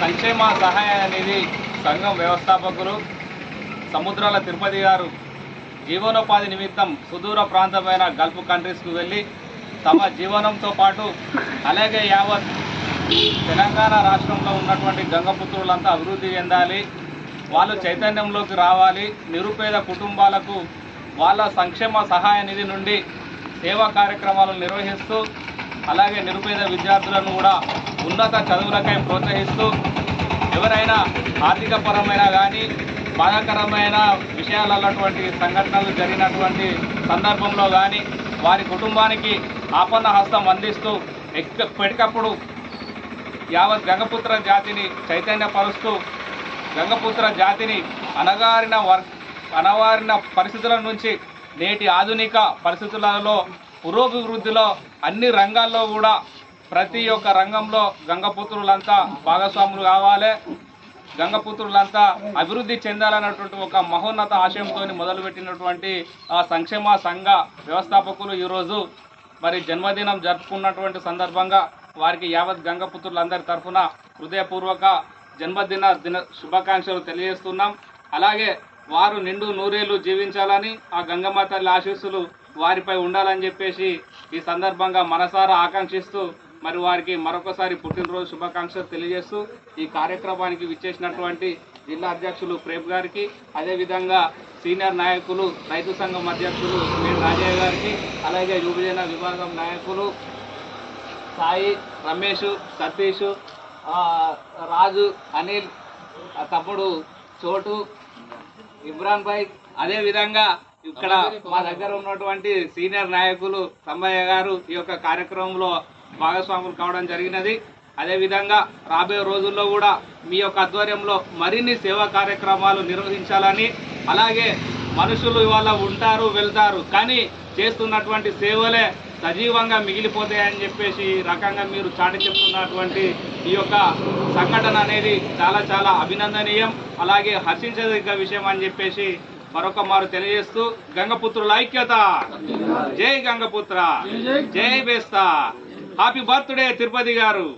సంక్షేమ సహాయ నిధి సంఘం వ్యవస్థాపకులు సముద్రాల తిరుపతి గారు జీవనోపాధి నిమిత్తం సుదూర ప్రాంతమైన గల్ఫ్ కంట్రీస్కు వెళ్ళి తమ జీవనంతో పాటు అలాగే యావత్ తెలంగాణ రాష్ట్రంలో ఉన్నటువంటి గంగపుత్రులంతా అభివృద్ధి చెందాలి. వాళ్ళు చైతన్యంలోకి రావాలి. నిరుపేద కుటుంబాలకు వాళ్ళ సంక్షేమ సహాయ నిధి నుండి సేవా కార్యక్రమాలు నిర్వహిస్తూ అలాగే నిరుపేద విద్యార్థులను కూడా ఉన్నత చదువులకై ప్రోత్సహిస్తూ ఎవరైనా ఆర్థికపరమైన కానీ బాధాకరమైన విషయాలన్నటువంటి సంఘటనలు జరిగినటువంటి సందర్భంలో కానీ వారి కుటుంబానికి ఆపన్న హస్తం అందిస్తూ ఎక్క ఎప్పటికప్పుడు యావత్ గంగపుత్ర జాతిని చైతన్యపరుస్తూ గంగపుత్ర జాతిని అనగారిన వర్ అనవారిన పరిస్థితుల నుంచి నేటి ఆధునిక పరిస్థితులలో పురోభివృద్ధిలో అన్ని రంగాల్లో కూడా ప్రతి ఒక్క రంగంలో గంగపుత్రులంతా భాగస్వాములు కావాలి. గంగపుత్రులంతా అభివృద్ధి చెందాలన్నటువంటి ఒక మహోన్నత ఆశయంతో మొదలుపెట్టినటువంటి ఆ సంక్షేమ సంఘ వ్యవస్థాపకులు ఈరోజు మరి జన్మదినం జరుపుకున్నటువంటి సందర్భంగా వారికి యావత్ గంగపుత్రులందరి తరఫున హృదయపూర్వక జన్మదిన దిన శుభాకాంక్షలు తెలియజేస్తున్నాం. అలాగే వారు నిండు నూరేళ్ళు జీవించాలని ఆ గంగమ్మ తల్లి ఆశీస్సులు వారిపై ఉండాలని చెప్పేసి ఈ సందర్భంగా మనసారా ఆకాంక్షిస్తూ మరి వారికి మరొకసారి పుట్టినరోజు శుభాకాంక్షలు తెలియజేస్తూ ఈ కార్యక్రమానికి విచ్చేసినటువంటి జిల్లా అధ్యక్షులు ప్రేమ్ గారికి అదేవిధంగా సీనియర్ నాయకులు రైతు సంఘం అధ్యక్షులు మేడి రాజయ్య గారికి అలాగే యువజన విభాగం నాయకులు సాయి రమేష్ సతీష్ రాజు అనిల్ తమ్ముడు చోటు ఇమ్రాన్ భాయ్ అదేవిధంగా ఇక్కడ మా దగ్గర ఉన్నటువంటి సీనియర్ నాయకులు సంబయ్య గారు ఈ యొక్క కార్యక్రమంలో భాగస్వాములు కావడం జరిగినది. అదే విధంగా రాబోయే రోజుల్లో కూడా మీ యొక్క ఆధ్వర్యంలో మరిన్ని సేవా కార్యక్రమాలు నిర్వహించాలని అలాగే మనుషులు ఇవాళ ఉంటారు వెళ్తారు కానీ చేస్తున్నటువంటి సేవలే సజీవంగా మిగిలిపోతాయని చెప్పేసి రకంగా మీరు చాటి చెప్తున్నటువంటి ఈ యొక్క సంఘటన అనేది చాలా చాలా అభినందనీయం అలాగే హర్షించదగ్గ విషయం అని చెప్పేసి మరొక మారు తెలియజేస్తూ గంగపుత్రుల ఐక్యత. జై గంగపుత్ర. జై బేస్తా. హ్యాపీ బర్త్డే తిరుపతి గారు.